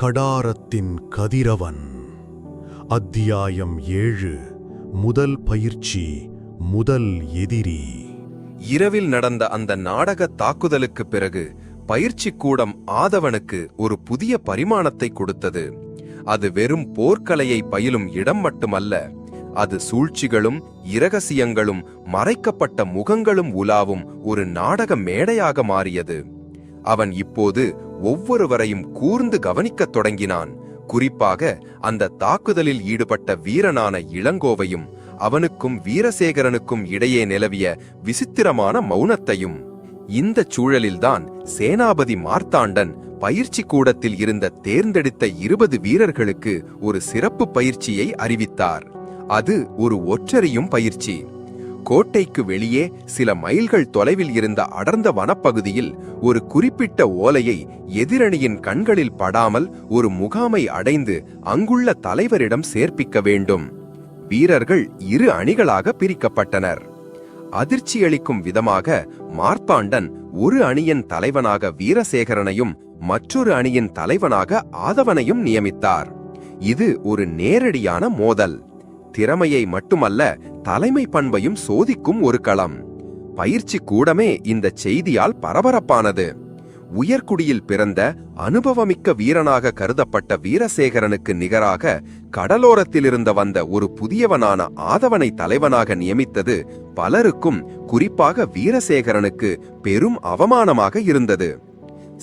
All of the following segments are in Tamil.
கடாரத்தின் கதிரவன். அத்தியாயம் ஏழு. முதல் பயிற்சி முதல் எதிரி. இரவில் நடந்த அந்த நாடக தாக்குதலுக்குப் பிறகு பயிற்சி கூடம் ஆதவனுக்கு ஒரு புதிய பரிமாணத்தை கொடுத்தது. அது வெறும் போர்க்கலையை பயிலும் இடம் மட்டுமல்ல அது சூழ்ச்சிகளும் இரகசியங்களும் மறைக்கப்பட்ட முகங்களும் உலாவும் ஒரு நாடக மேடையாக மாறியது. அவன் இப்போது ஒவ்வொருவரையும் கூர்ந்து கவனிக்கத் தொடங்கினான். குறிப்பாக அந்த தாக்குதலில் ஈடுபட்ட வீரனான இளங்கோவையும் அவனுக்கும் வீரசேகரனுக்கும் இடையே நிலவிய விசித்திரமான மௌனத்தையும். இந்த சூழலில்தான் சேனாபதி மார்த்தாண்டன் பயிற்சி கூடத்தில் இருந்த தேர்ந்தெடுத்த இருபது வீரர்களுக்கு ஒரு சிறப்பு பயிற்சியை அறிவித்தார். அது ஒரு ஒற்றறியும் பயிற்சி. கோட்டைக்கு வெளியே சில மைல்கள் தொலைவில் இருந்த அடர்ந்த வனப்பகுதியில் ஒரு குறிப்பிட்ட ஓலையை எதிரணியின் கண்களில் படாமல் ஒரு முகாமை அடைந்து அங்குள்ள தலைவரிடம் சேர்ப்பிக்க வேண்டும். வீரர்கள் இரு அணிகளாக பிரிக்கப்பட்டனர். அதிர்ச்சியளிக்கும் விதமாக மார்த்தாண்டன் ஒரு அணியின் தலைவனாக வீரசேகரனையும் மற்றொரு அணியின் தலைவனாக ஆதவனையும் நியமித்தார். இது ஒரு நேரடியான மோதல். திறமையை மட்டுமல்ல தலைமை பண்பையும் சோதிக்கும் ஒரு களம். பயிற்சி கூடமே இந்த செய்தியால் பரபரப்பானது. உயர்குடியில் பிறந்த அனுபவமிக்க வீரனாக கருதப்பட்ட வீரசேகரனுக்கு நிகராக கடலோரத்திலிருந்து வந்த ஒரு புதியவனான ஆதவனை தலைவனாக நியமித்தது பலருக்கும் குறிப்பாக வீரசேகரனுக்கு பெரும் அவமானமாக இருந்தது.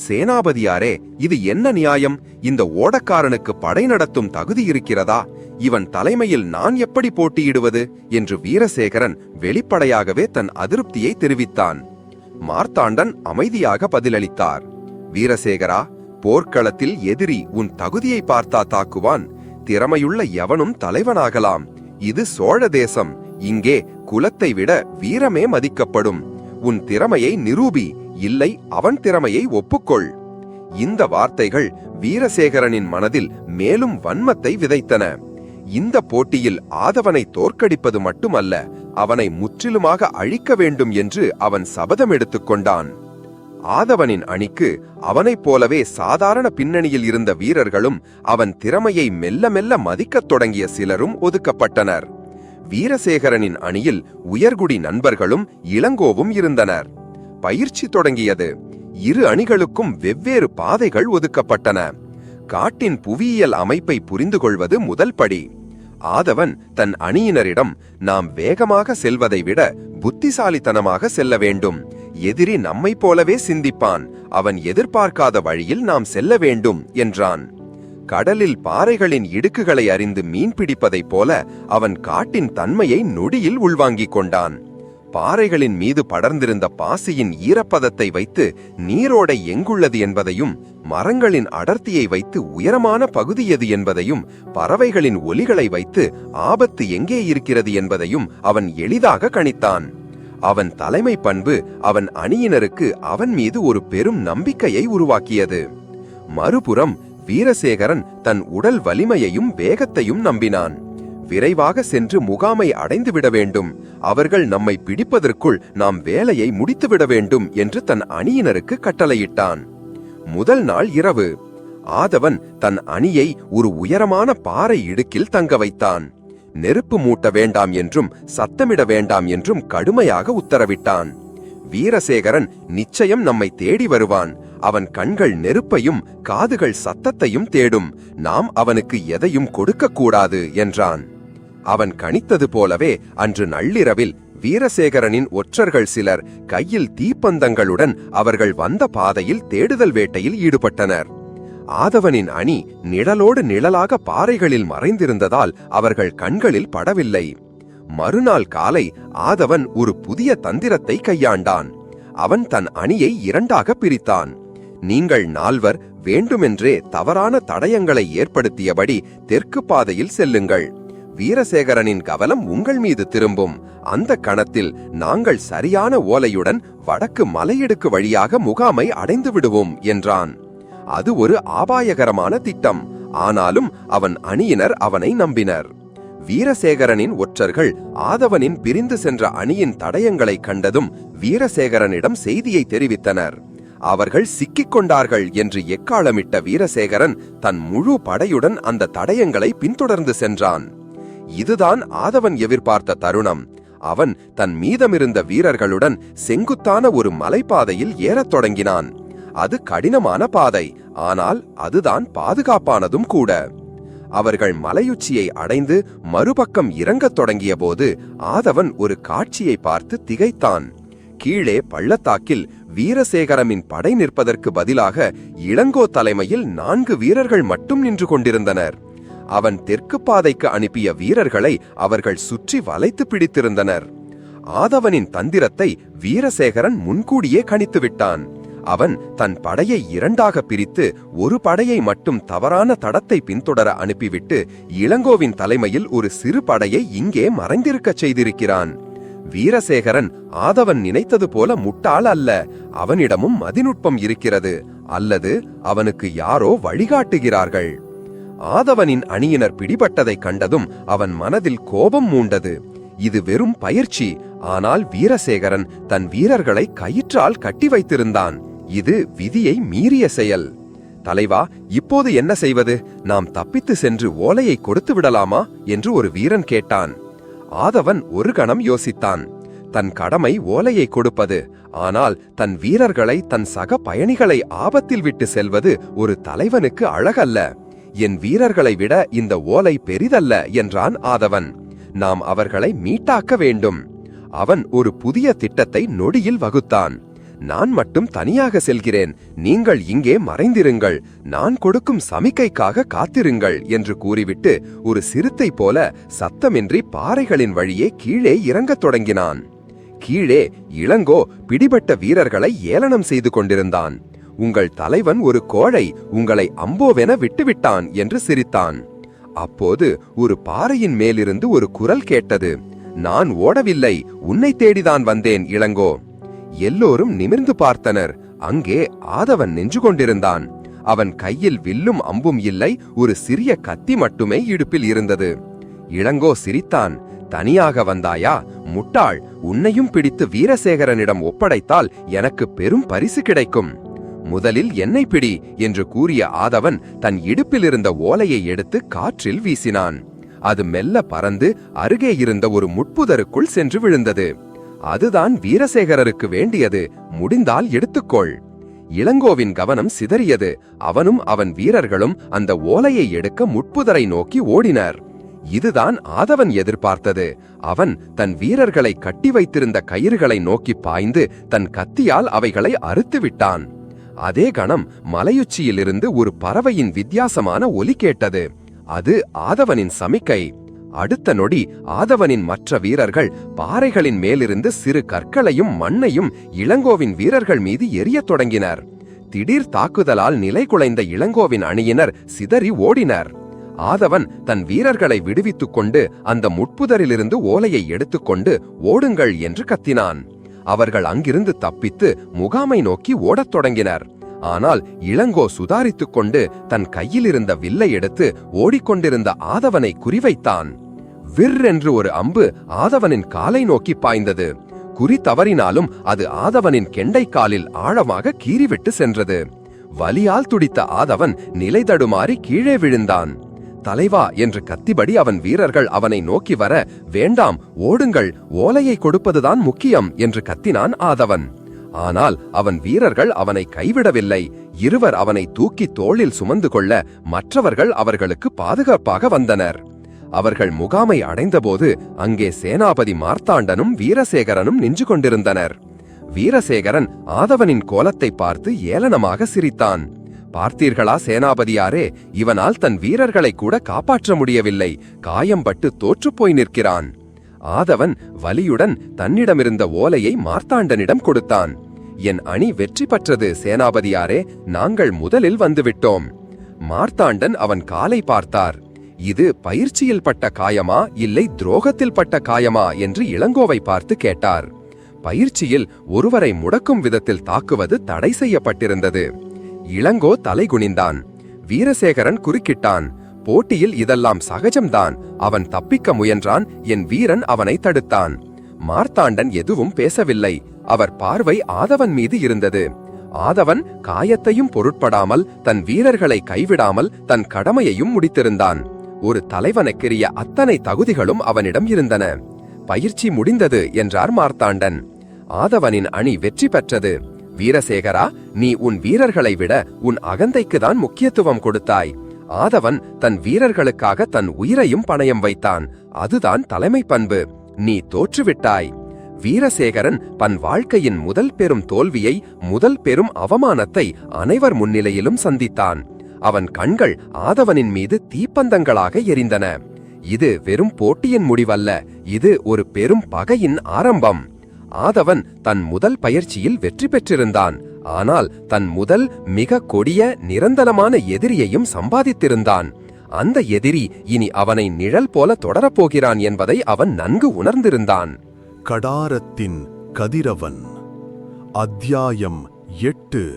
சேனாபதியாரே இது என்ன நியாயம்? இந்த ஓடக்காரனுக்கு படை நடத்தும் தகுதி இருக்கிறதா? இவன் தலைமையில் நான் எப்படி போட்டியிடுவது? என்று வீரசேகரன் வெளிப்படையாகவே தன் அதிருப்தியை தெரிவித்தான். மார்த்தாண்டன் அமைதியாக பதிலளித்தார். வீரசேகரா போர்க்களத்தில் எதிரி உன் தகுதியை பார்த்தா தாக்குவான். திறமையுள்ள எவனும் தலைவனாகலாம். இது சோழ தேசம். இங்கே குலத்தை விட வீரமே மதிக்கப்படும். உன் திறமையை நிரூபி. இல்லை அவன் திறமையை ஒப்புக்கொள். இந்த வார்த்தைகள் வீரசேகரனின் மனதில் மேலும் வன்மத்தை விதைத்தன. இந்த போட்டியில் ஆதவனை தோற்கடிப்பது மட்டுமல்ல அவனை முற்றிலுமாக அழிக்க வேண்டும் என்று அவன் சபதம் எடுத்துக்கொண்டான் ஆதவனின் அணிக்கு அவனைப் போலவே சாதாரண பின்னணியில் இருந்த வீரர்களும் அவன் திறமையை மெல்ல மெல்ல மதிக்கத் தொடங்கிய சிலரும் ஒதுக்கப்பட்டனர். வீரசேகரனின் அணியில் உயர்குடி நண்பர்களும் இளங்கோவும் இருந்தனர். பயிற்சி தொடங்கியது. இரு அணிகளுக்கும் வெவ்வேறு பாதைகள் ஒதுக்கப்பட்டன. காட்டின் புவியியல் அமைப்பை புரிந்து கொள்வது முதல் படி. ஆதவன் தன் அணியினரிடம் நாம் வேகமாக செல்வதை விட புத்திசாலித்தனமாக செல்ல வேண்டும். எதிரி நம்மைப் போலவே சிந்திப்பான். அவன் எதிர்பார்க்காத வழியில் நாம் செல்ல வேண்டும் என்றான். கடலில் பாறைகளின் இடுக்குகளை அறிந்து மீன் பிடிப்பதைப் போல அவன் காட்டின் தன்மையை நொடியில் உள்வாங்கிக் கொண்டான். பாறைகளின் மீது படர்ந்திருந்த பாசியின் ஈரப்பதத்தை வைத்து நீரோடை எங்குள்ளது என்பதையும் மரங்களின் அடர்த்தியை வைத்து உயரமான பகுதி எது என்பதையும் பறவைகளின் ஒலிகளை வைத்து ஆபத்து எங்கே இருக்கிறது என்பதையும் அவன் எளிதாக கணித்தான். அவன் தலைமை பண்பு அவன் அணியினருக்கு அவன் மீது ஒரு பெரும் நம்பிக்கையை உருவாக்கியது. மறுபுறம் வீரசேகரன் தன் உடல் வலிமையையும் வேகத்தையும் நம்பினான். விரைவாக சென்று முகாமை அடைந்துவிட வேண்டும். அவர்கள் நம்மை பிடிப்பதற்குள் நாம் வேலையை முடித்துவிட வேண்டும் என்று தன் அணியினருக்கு கட்டளையிட்டான். முதல் நாள் இரவு ஆதவன் தன் அணியை ஒரு உயரமான பாறை இடுக்கில் தங்க வைத்தான். நெருப்பு மூட்ட வேண்டாம் என்றும் சத்தமிட வேண்டாம் என்றும் கடுமையாக உத்தரவிட்டான். வீரசேகரன் நிச்சயம் நம்மை தேடி வருவான். அவன் கண்கள் நெருப்பையும் காதுகள் சத்தத்தையும் தேடும். நாம் அவனுக்கு எதையும் கொடுக்கக்கூடாது என்றான். அவன் கணித்தது போலவே அன்று நள்ளிரவில் வீரசேகரனின் ஒற்றர்கள் சிலர் கையில் தீப்பந்தங்களுடன் அவர்கள் வந்த பாதையில் தேடுதல் வேட்டையில் ஈடுபட்டனர். ஆதவனின் அணி நிழலோடு நிழலாக பாறைகளில் மறைந்திருந்ததால் அவர்கள் கண்களில் படவில்லை. மறுநாள் காலை ஆதவன் ஒரு புதிய தந்திரத்தை கையாண்டான். அவன் தன் அணியை இரண்டாக பிரித்தான். நீங்கள் நால்வர் வேண்டுமென்றே தவறான தடயங்களை ஏற்படுத்தியபடி தெற்கு பாதையில் செல்லுங்கள். வீரசேகரனின் கவலம் உங்கள் மீது திரும்பும். அந்த கணத்தில் நாங்கள் சரியான ஓலையுடன் வடக்கு மலையிடுக்கு வழியாக முகாமை அடைந்து விடுவோம் என்றான். அது ஒரு ஆபாயகரமான திட்டம். ஆனாலும் அவன் அணியினர் அவனை நம்பினர். வீரசேகரனின் ஒற்றர்கள் ஆதவனின் பிரிந்து சென்ற அணியின் தடயங்களை கண்டதும் வீரசேகரனிடம் செய்தியை தெரிவித்தனர். அவர்கள் சிக்கிக் கொண்டார்கள் என்று எக்காலமிட்ட வீரசேகரன் தன் முழு படையுடன் அந்த தடயங்களை பின்தொடர்ந்து சென்றான். இதுதான் ஆதவன் எதிர்பார்த்த தருணம். அவன் தன் மீதமிருந்த வீரர்களுடன் செங்குத்தான ஒரு மலைப்பாதையில் ஏறத் தொடங்கினான். அது கடினமான பாதை ஆனால் அதுதான் பாதுகாப்பானதும் கூட. அவர்கள் மலையுச்சியை அடைந்து மறுபக்கம் இறங்கத் தொடங்கியபோது ஆதவன் ஒரு காட்சியை பார்த்து திகைத்தான். கீழே பள்ளத்தாக்கில் வீரசேகரமின் படை நிற்பதற்கு பதிலாக இளங்கோ தலைமையில் நான்கு வீரர்கள் மட்டும் நின்று கொண்டிருந்தனர். அவன் தெற்கு பாதைக்கு அனுப்பிய வீரர்களை அவர்கள் சுற்றி வளைத்து பிடித்திருந்தனர். ஆதவனின் தந்திரத்தை வீரசேகரன் முன்கூடியே கணித்து விட்டான் அவன் தன் படையை இரண்டாக பிரித்து ஒரு படையை மட்டும் தவறான தடத்தை பின்தொடர அனுப்பிவிட்டு இளங்கோவின் தலைமையில் ஒரு சிறு படையை இங்கே மறைந்திருக்கச் செய்திருக்கிறான். வீரசேகரன் ஆதவன் நினைத்தது போல முட்டாள் அல்ல. அவனிடமும் மதிநுட்பம் இருக்கிறது. அல்லது அவனுக்கு யாரோ வழிகாட்டுகிறார்கள். ஆதவனின் அணியினர் பிடிபட்டதைக் கண்டதும் அவன் மனதில் கோபம் மூண்டது. இது வெறும் பயிற்சி. ஆனால் வீரசேகரன் தன் வீரர்களை கயிற்றால் கட்டி வைத்திருந்தான். இது விதியை மீறிய செயல். தலைவா இப்போது என்ன செய்வது? நாம் தப்பித்து சென்று ஓலையை கொடுத்து விடலாமா? என்று ஒரு வீரன் கேட்டான். ஆதவன் ஒரு கணம் யோசித்தான். தன் கடமை ஓலையை கொடுப்பது. ஆனால் தன் வீரர்களை தன் சக பயணிகளை ஆபத்தில் விட்டு செல்வது ஒரு தலைவனுக்கு அழகல்ல. என் வீரர்களை விட இந்த ஓலை பெரிதல்ல என்றான் ஆதவன். நாம் அவர்களை மீட்டாக்க வேண்டும். அவன் ஒரு புதிய திட்டத்தை நொடியில் வகுத்தான். நான் மட்டும் தனியாக செல்கிறேன். நீங்கள் இங்கே மறைந்திருங்கள். நான் கொடுக்கும் சமிக்கைக்காக காத்திருங்கள் என்று கூறிவிட்டு ஒரு சிறுத்தை போல சத்தமின்றி பாறைகளின் வழியே கீழே இறங்கத் தொடங்கினான். கீழே இளங்கோ பிடிபட்ட வீரர்களை ஏளனம் செய்து கொண்டிருந்தான். உங்கள் தலைவன் ஒரு கோழை உங்களை அம்போவென விட்டுவிட்டான் என்று சிரித்தான். அப்போது ஒரு பாறையின் மேலிருந்து ஒரு குரல் கேட்டது நான் ஓடவில்லை உன்னை தேடிதான் வந்தேன் இளங்கோ. எல்லோரும் நிமிர்ந்து பார்த்தனர். அங்கே ஆதவன் நின்று கொண்டிருந்தான். அவன் கையில் வில்லும் அம்பும் இல்லை ஒரு சிறிய கத்தி மட்டுமே இடுப்பில் இருந்தது. இளங்கோ சிரித்தான். தனியாக வந்தாயா? முட்டாள். உன்னையும் பிடித்து வீரசேகரனிடம் ஒப்படைத்தால் எனக்கு பெரும் பரிசு கிடைக்கும். முதலில் என்னை பிடி என்று கூறிய ஆதவன் தன் இடுப்பில் இருந்த ஓலையை எடுத்து காற்றில் வீசினான். அது மெல்ல பறந்து அருகே இருந்த ஒரு முட்புதருக்குள் சென்று விழுந்தது. அதுதான் வீரசேகரருக்கு வேண்டியது. முடிந்தால் எடுத்துக்கொள். இளங்கோவின் கவனம் சிதறியது. அவனும் அவன் வீரர்களும் அந்த ஓலையை எடுக்க முட்புதரை நோக்கி ஓடினர். இதுதான் ஆதவன் எதிர்பார்த்தது. அவன் தன் வீரர்களை கட்டி வைத்திருந்த கயிறுகளை நோக்கி பாய்ந்து தன் கத்தியால் அவைகளை அறுத்து விட்டான் அதே கணம் மலையுச்சியிலிருந்து ஒரு பறவையின் வித்தியாசமான ஒலி கேட்டது. அது ஆதவனின் சமிக்கை. அடுத்த நொடி ஆதவனின் மற்ற வீரர்கள் பாறைகளின் மேலிருந்து சிறு கற்களையும் மண்ணையும் இளங்கோவின் வீரர்கள் மீது எரியத் தொடங்கினர். திடீர் தாக்குதலால் நிலை குலைந்த இளங்கோவின் அணியினர் சிதறி ஓடினர். ஆதவன் தன் வீரர்களை விடுவித்துக் கொண்டு அந்த முட்புதரிலிருந்து ஓலையை எடுத்துக்கொண்டு ஓடுங்கள் என்று கத்தினான். அவர்கள் அங்கிருந்து தப்பித்து முகாமை நோக்கி ஓடத் தொடங்கினர். ஆனால் இளங்கோ சுதாரித்துக் கொண்டு தன் கையில் இருந்த வில்லை எடுத்து ஓடிக்கொண்டிருந்த ஆதவனை குறிவைத்தான். விர் என்று ஒரு அம்பு ஆதவனின் காலை நோக்கி பாய்ந்தது. குறி தவறினாலும் அது ஆதவனின் கெண்டை காலில் ஆழமாக கீறிவிட்டு சென்றது. வலியால் துடித்த ஆதவன் நிலை தடுமாறி கீழே விழுந்தான். தலைவா என்று கத்திபடி அவன் வீரர்கள் அவனை நோக்கி வர வேண்டாம் ஓடுங்கள் ஓலையை கொடுப்பதுதான் முக்கியம் என்று கத்தினான் ஆதவன். ஆனால் அவன் வீரர்கள் அவனை கைவிடவில்லை. இருவர் அவனை தூக்கி தோளில் சுமந்து கொள்ள மற்றவர்கள் அவர்களுக்கு பாதுகாப்பாக வந்தனர். அவர்கள் முகாமை அடைந்தபோது அங்கே சேனாபதி மார்த்தாண்டனும் வீரசேகரனும் நின்று கொண்டிருந்தனர். வீரசேகரன் ஆதவனின் கோலத்தை பார்த்து ஏளனமாக சிரித்தான். பார்த்தீர்களா சேனாபதியாரே? இவனால் தன் வீரர்களை கூட காப்பாற்ற முடியவில்லை. காயம்பட்டு தோற்றுப்போய் நிற்கிறான். ஆதவன் வலியுடன் தன்னிடமிருந்த ஓலையை மார்த்தாண்டனிடம் கொடுத்தான். என் அணி வெற்றி பெற்றது சேனாபதியாரே. நாங்கள் முதலில் வந்துவிட்டோம். மார்த்தாண்டன் அவன் காலை பார்த்தார். இது பயிற்சியில் பட்ட காயமா இல்லை துரோகத்தில் பட்ட காயமா என்று இளங்கோவை பார்த்து கேட்டார். பயிற்சியில் ஒருவரை முடக்கும் விதத்தில் தாக்குவது தடை செய்யப்பட்டிருந்தது. இளங்கோ தலை குனிந்தான் வீரசேகரன் குறுக்கிட்டான். போட்டியில் இதெல்லாம் சகஜம்தான். அவன் தப்பிக்க முயன்றான். என் வீரன் அவனை தடுத்தான். மார்த்தாண்டன் எதுவும் பேசவில்லை. அவர் பார்வை ஆதவன் மீது இருந்தது. ஆதவன் காயத்தையும் பொருட்படாமல் தன் வீரர்களை கைவிடாமல் தன் கடமையையும் முடித்திருந்தான். ஒரு தலைவனுக்குரிய அத்தனை தகுதிகளும் அவனிடம் இருந்தன. பயிற்சி முடிந்தது என்றார் மார்த்தாண்டன். ஆதவனின் அணி வெற்றி பெற்றது. வீரசேகரா நீ உன் வீரர்களை விட உன் அகந்தைக்குதான் முக்கியத்துவம் கொடுத்தாய். ஆதவன் தன் வீரர்களுக்காக தன் உயிரையும் பணயம் வைத்தான். அதுதான் தலைமை பண்பு. நீ தோற்றுவிட்டாய். வீரசேகரன் தன் வாழ்க்கையின் முதல் பெரும் தோல்வியை முதல் பெரும் அவமானத்தை அனைவர் முன்னிலையிலும் சந்தித்தான். அவன் கண்கள் ஆதவனின் மீது தீப்பந்தங்களாக எரிந்தன. இது வெறும் போட்டியின் முடிவல்ல. இது ஒரு பெரும் பகையின் ஆரம்பம். ஆதவன் தன் முதல் பயிற்சியில் வெற்றி பெற்றிருந்தான். ஆனால் தன் முதல் மிக கொடிய நிரந்தரமான எதிரியையும் சம்பாதித்திருந்தான். அந்த எதிரி இனி அவனை நிழல் போல தொடரப்போகிறான் என்பதை அவன் நன்கு உணர்ந்திருந்தான். கடாரத்தின் கதிரவன். அத்தியாயம் எட்டு.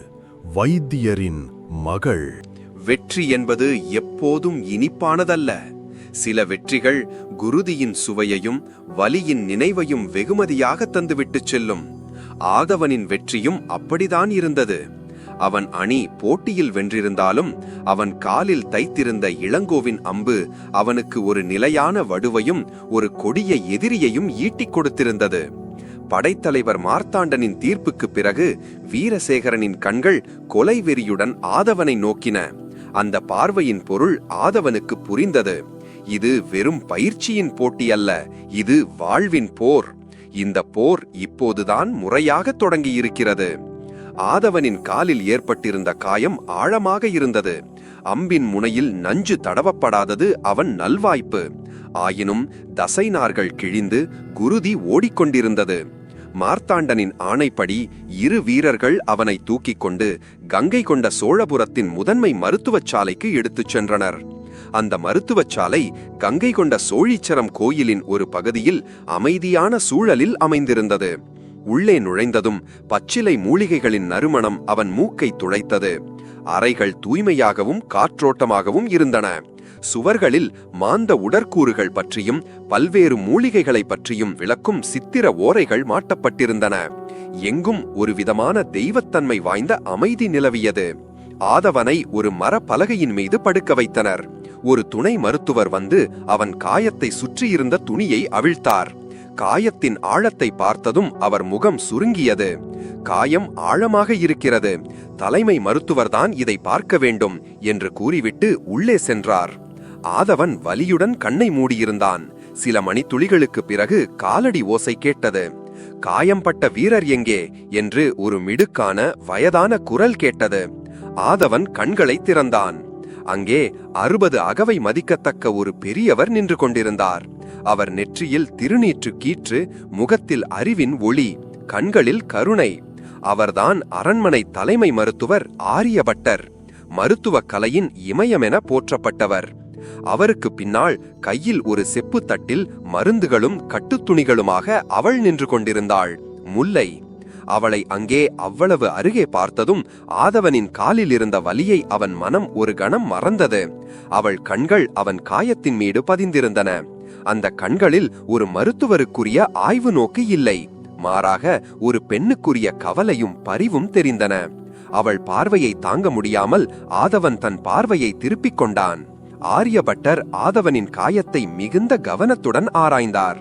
வைத்தியரின் மகள். வெற்றி என்பது எப்போதும் இனிப்பானதல்ல. சில வெற்றிகள் குருதியின் சுவையையும் வலியின் நினைவையும் வெகுமதியாக தந்துவிட்டு செல்லும். ஆதவனின் வெற்றியும் அப்படிதான் இருந்தது. அவன் அணி போட்டியில் வென்றிருந்தாலும் அவன் காலில் தைத்திருந்த இளங்கோவின் அம்பு அவனுக்கு ஒரு நிலையான வடுவையும் ஒரு கொடிய எதிரியையும் ஈட்டிக் கொடுத்திருந்தது. படைத்தலைவர் மார்த்தாண்டனின் தீர்ப்புக்கு பிறகு வீரசேகரனின் கண்கள் கொலை வெறியுடன் ஆதவனை நோக்கின. அந்த பார்வையின் பொருள் ஆதவனுக்கு புரிந்தது. இது வெறும் பயிற்சியின் போட்டி அல்ல இது வாழ்வின் போர். இந்த போர் இப்போதுதான் முறையாக தொடங்கியிருக்கிறது. ஆதவனின் காலில் ஏற்பட்டிருந்த காயம் ஆழமாக இருந்தது. அம்பின் முனையில் நஞ்சு தடவப்படாதது அவன் நல்வாய்ப்பு. ஆயினும் தசைநார்கள் கிழிந்து குருதி ஓடிக்கொண்டிருந்தது. மார்த்தாண்டனின் ஆணைப்படி இரு வீரர்கள் அவனை தூக்கிக் கொண்டு கங்கை கொண்ட சோழபுரத்தின் முதன்மை மருத்துவச் சாலைக்கு எடுத்துச் சென்றனர். அந்த மருத்துவச் சாலை கங்கை கொண்ட சோழீச்சரம் கோயிலின் ஒரு பகுதியில் அமைதியான சூழலில் அமைந்திருந்தது. உள்ளே நுழைந்ததும் பச்சிலை மூலிகைகளின் நறுமணம் அவன் மூக்கை துளைத்தது. அறைகள் தூய்மையாகவும் காற்றோட்டமாகவும் இருந்தன. சுவர்களில் மாந்த உடற்கூறுகள் பற்றியும் பல்வேறு மூலிகைகளை பற்றியும் விளக்கும் சித்திர ஓரைகள் மாட்டப்பட்டிருந்தன. எங்கும் ஒரு விதமான தெய்வத்தன்மை வாய்ந்த அமைதி நிலவியது. ஆதவனை ஒரு மர பலகையின் மீது படுக்க வைத்தனர். ஒரு துணை மருத்துவர் வந்து அவன் காயத்தை சுற்றியிருந்த துணியை அவிழ்த்தார். காயத்தின் ஆழத்தை பார்த்ததும் அவர் முகம் சுருங்கியது. காயம் ஆழமாக இருக்கிறது. தலைமை மருத்துவர்தான் இதை பார்க்க வேண்டும் என்று கூறிவிட்டு உள்ளே சென்றார். ஆதவன் வலியுடன் கண்ணை மூடியிருந்தான். சில மணித்துளிகளுக்கு பிறகு காலடி ஓசை கேட்டது. காயம்பட்ட வீரர் எங்கே? என்று ஒரு மிடுக்கான வயதான குரல் கேட்டது. ஆதவன் கண்களை திறந்தான். அங்கே அறுபது அகவை மதிக்கத்தக்க ஒரு பெரியவர் நின்று கொண்டிருந்தார். அவர் நெற்றியில் திருநீற்று கீற்று முகத்தில் அறிவின் ஒளி கண்களில் கருணை. அவர்தான் அரண்மனை தலைமை மருத்துவர் ஆரியபட்டர் மருத்துவக் கலையின் இமயமென போற்றப்பட்டவர். அவருக்கு பின்னால் கையில் ஒரு செப்பு தட்டில் மருந்துகளும் கட்டுத்துணிகளுமாக அவள் நின்று கொண்டிருந்தாள். முல்லை. அவளை அங்கே அவ்வளவு அருகே பார்த்ததும் ஆதவனின் காலில் இருந்த வலியை அவன் மனம் ஒரு கணம் மறந்தது. அவள் கண்கள் அவன் காயத்தின் மீது பதிந்திருந்தன. அந்த கண்களில் ஒரு மருத்துவருக்குரிய ஆய்வு நோக்கு இல்லை. மாறாக ஒரு பெண்ணுக்குரிய கவலையும் பரிவும் தெரிந்தன. அவள் பார்வையை தாங்க முடியாமல் ஆதவன் தன் பார்வையை திருப்பிக் கொண்டான். ஆரியபட்டர் ஆதவனின் காயத்தை மிகுந்த கவனத்துடன் ஆராய்ந்தார்.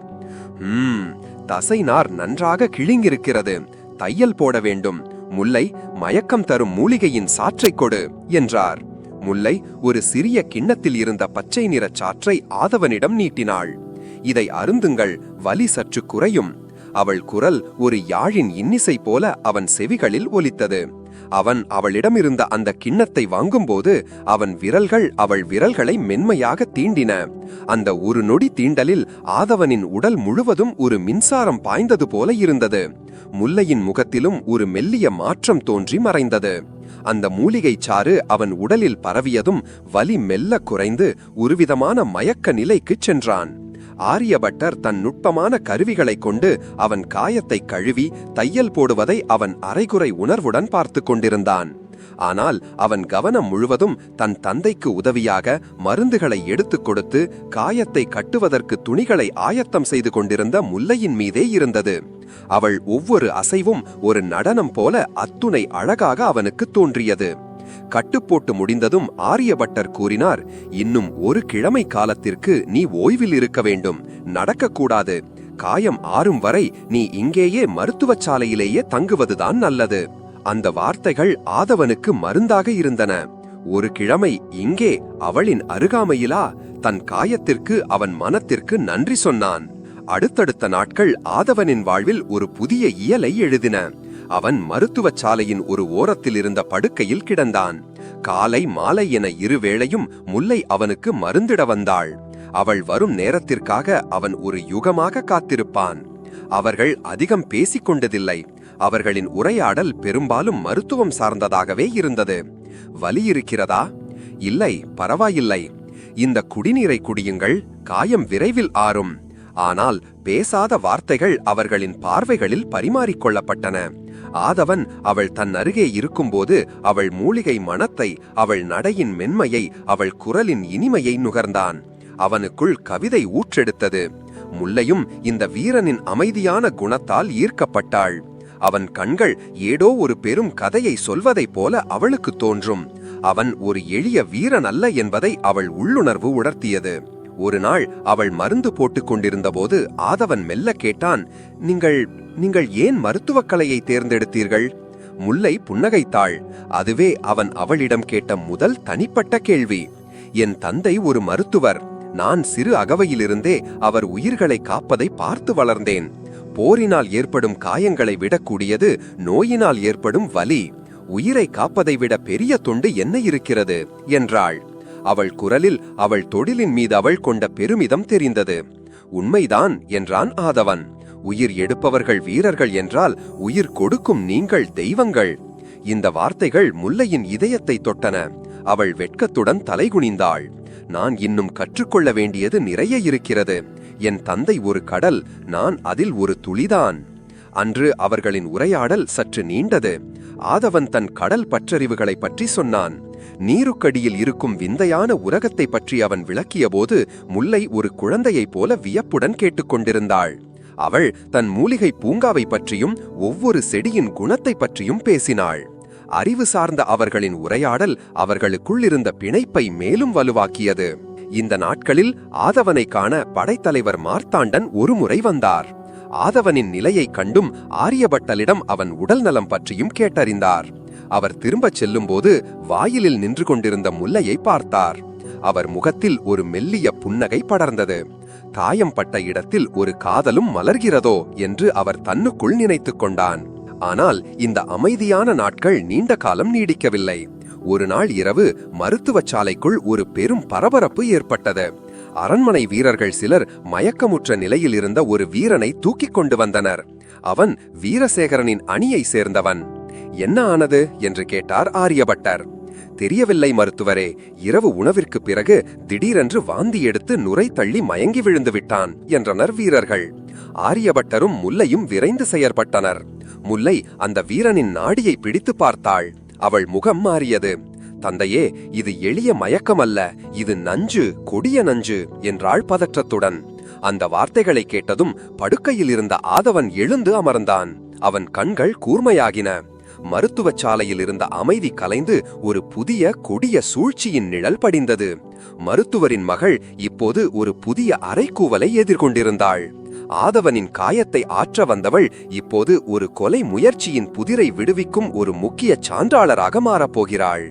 தசைநார் நன்றாக கிழிங்கிருக்கிறது தையல் போட வேண்டும். முல்லை மயக்கம் தரும் மூலிகையின் சாற்றைக் கொடு என்றார். முல்லை ஒரு சிறிய கிண்ணத்தில் இருந்த பச்சை நிறச் சாற்றை ஆதவனிடம் நீட்டினாள். இதை அருந்துங்கள் வலி சற்று குறையும். அவள் குரல் ஒரு யாழின் இன்னிசை போல அவன் செவிகளில் ஒலித்தது. அவன் அவளிடமிருந்த அந்த கிண்ணத்தை வாங்கும்போது அவன் விரல்கள் அவள் விரல்களை மென்மையாக தீண்டின. அந்த ஒரு நொடி தீண்டலில் ஆதவனின் உடல் முழுவதும் ஒரு மின்சாரம் பாய்ந்தது போல இருந்தது. முல்லையின் முகத்திலும் ஒரு மெல்லிய மாற்றம் தோன்றி மறைந்தது. அந்த மூலிகைச் சாறு அவன் உடலில் பரவியதும் வலி மெல்ல குறைந்து ஒருவிதமான மயக்க நிலைக்குச் சென்றான். ஆரியபட்டர் தன் நுட்பமான கருவிகளைக் கொண்டு அவன் காயத்தை கழுவி தையல் போடுவதை அவன் அரைகுறை உணர்வுடன் பார்த்து கொண்டிருந்தான். ஆனால் அவன் கவனம் முழுவதும் தன் தந்தைக்கு உதவியாக மருந்துகளை எடுத்துக் கொடுத்து காயத்தை கட்டுவதற்கு துணிகளை ஆயத்தம் செய்து கொண்டிருந்த முல்லையின் மீதே இருந்தது. அவள் ஒவ்வொரு அசைவும் ஒரு நடனம் போல அத்துணை அழகாக அவனுக்கு தோன்றியது. கட்டுப்போட்டு முடிந்ததும் ஆரியபட்டர் கூறினார் இன்னும் ஒரு கிழமை காலத்திற்கு நீ ஓய்வில் இருக்க வேண்டும் நடக்கக்கூடாது. காயம் ஆறும் வரை நீ இங்கேயே மருத்துவச் சாலையிலேயே தங்குவதுதான் நல்லது. அந்த வார்த்தைகள் ஆதவனுக்கு மருந்தாக இருந்தன. ஒரு கிழமை இங்கே அவளின் அருகாமையிலா தன் காயத்திற்கு அவன் மனத்திற்கு நன்றி சொன்னான். அடுத்தடுத்த நாட்கள் ஆதவனின் வாழ்வில் ஒரு புதிய இயலை எழுதின. அவன் மருத்துவச் சாலையின் ஒரு ஓரத்தில் இருந்த படுக்கையில் கிடந்தான். காலை மாலை என இருவேளையும் முல்லை அவனுக்கு மருந்திட வந்தாள். அவள் வரும் நேரத்திற்காக அவன் ஒரு யுகமாக காத்திருப்பான். அவர்கள் அதிகம் பேசிக் கொண்டதில்லை அவர்களின் உரையாடல் பெரும்பாலும் மருத்துவம் சார்ந்ததாகவே இருந்தது. வலி இருக்கிறதா? இல்லை பரவாயில்லை. இந்த குடிநீரை குடியுங்கள் காயம் விரைவில் ஆறும். ஆனால் பேசாத வார்த்தைகள் அவர்களின் பார்வைகளில் பரிமாறிக்கொள்ளப்பட்டன. ஆதவன் அவள் தன் அருகே இருக்கும்போது அவள் மூலிகை மனத்தை அவள் நடையின் மென்மையை அவள் குரலின் இனிமையை நுகர்ந்தான். அவனுக்குள் கவிதை ஊற்றெடுத்தது. முல்லையும் இந்த வீரனின் அமைதியான குணத்தால் ஈர்க்கப்பட்டாள். அவன் கண்கள் ஏதோ ஒரு பெரும் கதையை சொல்வதைப் போல அவளுக்கு தோன்றும். அவன் ஒரு எளிய வீரன் அல்ல என்பதை அவள் உள்ளுணர்வு உணர்த்தியது. ஒரு நாள் அவள் மருந்து போட்டுக் கொண்டிருந்தபோது ஆதவன் மெல்ல கேட்டான் நீங்கள் நீங்கள் ஏன் மருத்துவக் கலையை தேர்ந்தெடுத்தீர்கள்? முல்லை புன்னகைத்தாள். அதுவே அவன் அவளிடம் கேட்ட முதல் தனிப்பட்ட கேள்வி. என் தந்தை ஒரு மருத்துவர். நான் சிறு அகவையிலிருந்தே அவர் உயிர்களை காப்பதை பார்த்து வளர்ந்தேன். போரினால் ஏற்படும் காயங்களை விடக்கூடியது நோயினால் ஏற்படும் வலி. உயிரை காப்பதை விட பெரிய தொண்டு என்ன இருக்கிறது? என்றாள். அவள் குரலில் அவள் தொழிலின் மீது அவள் கொண்ட பெருமிதம் தெரிந்தது. உண்மைதான் என்றான் ஆதவன். உயிர் எடுப்பவர்கள் வீரர்கள் என்றால் உயிர் கொடுக்கும் நீங்கள் தெய்வங்கள். இந்த வார்த்தைகள் முல்லையின் இதயத்தை தொட்டன. அவள் வெட்கத்துடன் தலைகுனிந்தாள். நான் இன்னும் கற்றுக்கொள்ள வேண்டியது நிறைய இருக்கிறது. என் தந்தை ஒரு கடல் நான் அதில் ஒரு துளிதான். அன்று அவர்களின் உரையாடல் சற்று நீண்டது. ஆதவன் தன் கடல் பற்றறிவுகளை பற்றி சொன்னான். நீருக்கடியில் இருக்கும் விந்தையான உலகத்தை பற்றி அவன் விளக்கியபோது முல்லை ஒரு குழந்தையைப் போல வியப்புடன் கேட்டுக்கொண்டிருந்தாள். அவள் தன் மூலிகை பூங்காவை பற்றியும் ஒவ்வொரு செடியின் குணத்தை பற்றியும் பேசினாள். அறிவு சார்ந்த அவர்களின் உரையாடல் அவர்களுக்குள் இருந்த பிணைப்பை மேலும் வலுவாக்கியது. இந்த நாட்களில் ஆதவனை காண படைத்தலைவர் மார்த்தாண்டன் ஒருமுறை வந்தார். ஆதவனின் நிலையைக் கண்டும் ஆரியபட்டலிடம் அவன் உடல் நலம் பற்றியும் கேட்டறிந்தார். அவர் திரும்பச் செல்லும்போது வாயிலில் நின்று கொண்டிருந்த முல்லையை பார்த்தார். அவர் முகத்தில் ஒரு மெல்லிய புன்னகை படர்ந்தது. காயம் பட்ட இடத்தில் ஒரு காதலும் மலர்கிறதோ என்று அவர் தன்னுக்குள் நினைத்துக் கொண்டான். ஆனால் இந்த அமைதியான நாட்கள் நீண்ட காலம் நீடிக்கவில்லை. ஒரு நாள் இரவு மருத்துவச் சாலைக்குள் ஒரு பெரும் பரபரப்பு ஏற்பட்டது. அரண்மனை வீரர்கள் சிலர் மயக்கமுற்ற நிலையில் இருந்த ஒரு வீரனை தூக்கிக் கொண்டு வந்தனர். அவன் வீரசேகரனின் அணியை சேர்ந்தவன். என்ன ஆனது என்று கேட்டார் ஆரியபட்டர். தெரியவில்லை மருத்துவரே இரவு உணவிற்கு பிறகு திடீரென்று வாந்தி எடுத்து நுரை தள்ளி மயங்கி விழுந்து விட்டான் என்றனர் வீரர்கள். ஆரியபட்டரும் முல்லையும் விரைந்து செயற்பட்டனர். முல்லை அந்த வீரனின் நாடியை பிடித்து பார்த்தாள். அவள் முகம் மாறியது. தந்தையே இது எளிய மயக்கமல்ல இது நஞ்சு கொடிய நஞ்சு என்றாள் பதற்றத்துடன். அந்த வார்த்தைகளை கேட்டதும் படுக்கையில் இருந்த ஆதவன் எழுந்து அமர்ந்தான். அவன் கண்கள் கூர்மையாகின. மருத்துவச் சாலையில் இருந்த அமைதி கலைந்து ஒரு புதிய கொடிய சூழ்ச்சியின் நிழல் படிந்தது. மருத்துவரின் மகள் இப்போது ஒரு புதிய அரைக்கூவலை எதிர்கொண்டிருந்தாள். ஆதவனின் காயத்தை ஆற்ற வந்தவள் இப்போது ஒரு கொலை முயற்சியின் புதிரை விடுவிக்கும் ஒரு முக்கிய சான்றாளராக மாறப்போகிறாள்.